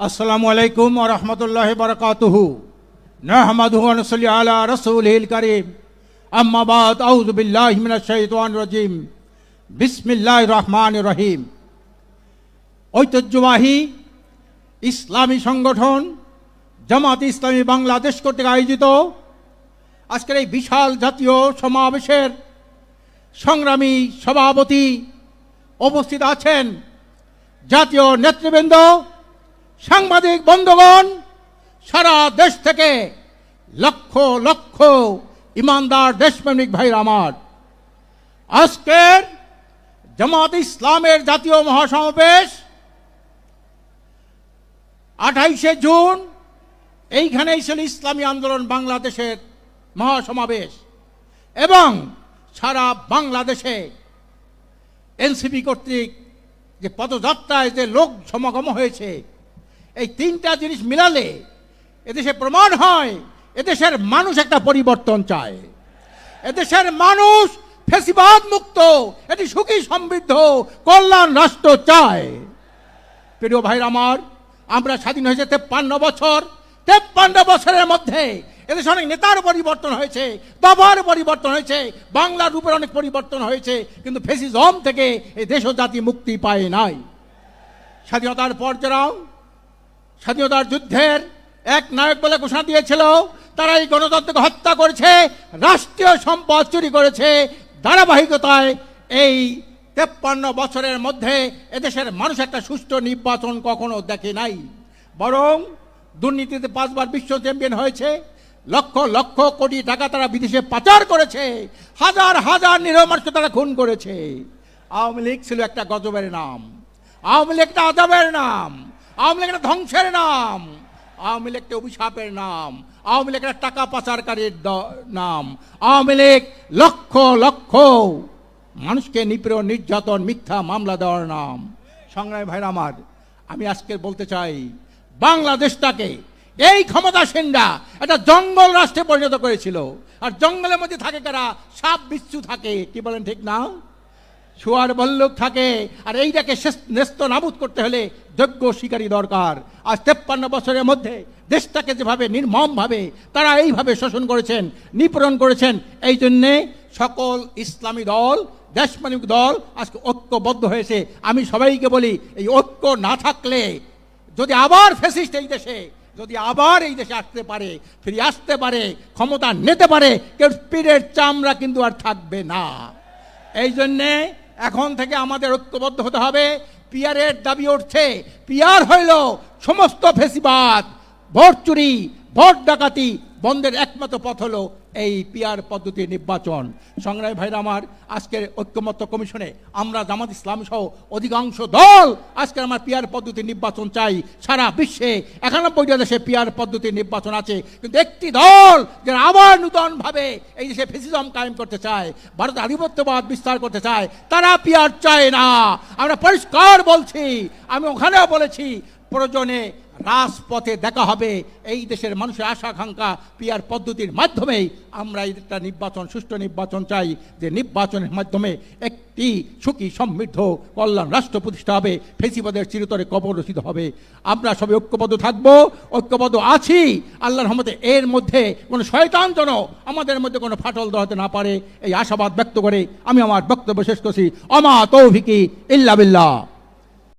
আসসালামু আলাইকুম রাহমাতুল্লাহি বারাকাতুহু। নুসাল্লি আলা রাসূলিল কারীম। আম্মা বাদ, আউযু বিল্লাহি মিনাশ শাইতানির রাজীম। বিসমিল্লাহির রহমানির রহিম। ঐতিহ্যবাহী ইসলামী সংগঠন, জামাত ইসলামী বাংলাদেশ কর্তৃক আয়োজিত আজকের এই বিশাল জাতীয় সমাবেশের সংগ্রামী সভাপতি উপস্থিত আছেন জাতীয় নেতৃবৃন্দ সাংবাদিক বন্ধুগণ, সারা দেশ থেকে লক্ষ লক্ষ ইমানদার দেশপ্রেমিক ভাইরা আমার। আজকের জামাত ইসলামের জাতীয় মহাসমাবেশ আঠাইশে জুন এইখানেই ছিল ইসলামী আন্দোলন বাংলাদেশের মহাসমাবেশ এবং সারা বাংলাদেশে এনসিপি কর্তৃক যে পদযাত্রায় যে লোক সমাগম হয়েছে এই তিনটা জিনিস মিলালে এদেশে প্রমাণ হয়, এদেশের মানুষ একটা পরিবর্তন চায়। এদেশের মানুষ ফেসিবাদ মুক্ত, এটি সুখী সমৃদ্ধ, কল্যাণ রাষ্ট্র চায়। প্রিয় ভাইর আমার, আমরা স্বাধীন হয়েছে তেপ্পান্ন বছর, তেপ্পান্ন বছরের মধ্যে এদেশে অনেক নেতার পরিবর্তন হয়েছে, দবার পরিবর্তন হয়েছে, বাংলার রূপের অনেক পরিবর্তন হয়েছে, কিন্তু ফেসিজম থেকে এই দেশ জাতি মুক্তি পায় নাই। স্বাধীনতার পর যারাও স্বাধীনতার যুদ্ধের এক নায়ক বলে ঘোষণা দিয়েছিল, তারা এই গণতন্ত্রকে হত্যা করেছে, রাষ্ট্রীয় সম্পদ চুরি করেছে। ধারাবাহিকতায় এই তেপ্পান্ন বছরের মধ্যে এদেশের মানুষ একটা সুষ্ঠু নির্বাচন কখনো দেখে নাই। বরং দুর্নীতিতে পাঁচবার বিশ্ব চ্যাম্পিয়ন হয়েছে, লক্ষ লক্ষ কোটি টাকা তারা বিদেশে পাচার করেছে, হাজার হাজার নিরহ তারা খুন করেছে। আওয়ামী লীগ ছিল একটা গজবের নাম। আওয়ামী লীগ একটা আজাবের নাম। আওয়ামী লীগ একটা ধ্বংসের নাম, আওয়ামী লীগ একটা অভিশাপের নাম, আওয়ামী লীগ একটা টাকা পাচারকারীর নাম, আওয়ামী লীগ লক্ষ লক্ষ মানুষকে নিপীড়ন, নির্যাতন, মিথ্যা মামলা দেওয়ার নাম। সংগ্রামী ভাইরা আমার, আমি আজকে বলতে চাই বাংলাদেশটাকে এই ক্ষমতাসীনরা একটা জঙ্গল রাষ্ট্রে পরিণত করেছিল। আর জঙ্গলের মধ্যে থাকে কারা? সাপ বিচ্ছু থাকে, কি বলেন ঠিক না? শুয়ার বল্লুক থাকে। আর এইটাকে নেস্ত নাবুদ করতে হলে যোগ্য শিকারী দরকার। আজ তেপ্পান্ন বছরের মধ্যে দেশটাকে যেভাবে নির্মমভাবে তারা এইভাবে শোষণ করেছেন, নিপীড়ন করেছেন, এই জন্যে সকল ইসলামী দল দেশমানিক দল আজকে ঐক্যবদ্ধ হয়েছে। আমি সবাইকে বলি, এই ঐক্য না থাকলে যদি আবার ফেসিস্ট এই দেশে, যদি আবার এই দেশে আসতে পারে, ফিরে আসতে পারে, ক্ষমতা নিতে পারে, কেউ স্পিডের চামড়া কিন্তু আর থাকবে না। এই জন্যে এখন থেকে আমাদের ঐক্যবদ্ধ হতে হবে। পিয়ারের দাবি উঠছে। পিয়ার হইল সমস্ত ফেসিবাদ ভোট চুরি ভোট ডাকাতি বন্ধের একমাত্র পথ হলো এই পিয়ার পদ্ধতি নির্বাচন। সংগ্রামী ভাইরা আমার, আজকের ঐক্যমত্য কমিশনে আমরা জামাত ইসলাম সহ অধিকাংশ দল আজকে আমার পিয়ার পদ্ধতি নির্বাচন চাই। সারা বিশ্বে একানব্বইটা দেশে পিয়ার পদ্ধতি নির্বাচন আছে। কিন্তু একটি দল যারা আবার নূতনভাবে এই দেশে ফেসিজম কায়েম করতে চায় ভারত আধিপত্যবাদ বিস্তার করতে চায়, তারা পিয়ার চায় না। আমরা পরিষ্কার বলছি, আমি ওখানেও বলেছি, প্রয়োজনে রাজপথে দেখা হবে। এই দেশের মানুষের আশা আকাঙ্ক্ষা পিয়ার পদ্ধতির মাধ্যমেই আমরা একটা নির্বাচন, সুষ্ঠু নির্বাচন চাই, যে নির্বাচনের মাধ্যমে একটি সুখী, সমৃদ্ধ, কল্যাণ রাষ্ট্র প্রতিষ্ঠা হবে, ফেসিবাদের চিরতরে কবর রচিত হবে। আমরা সবাই ঐক্যবদ্ধ থাকব, ঐক্যবদ্ধ আছি। আল্লাহর রহমতে এর মধ্যে কোনো শয়তান যেন আমাদের মধ্যে কোনো ফাটল ধরাতে না পারে, এই আশাবাদ ব্যক্ত করে আমি আমার বক্তব্য শেষ করছি। অমা ইল্লা বিল্লাহ।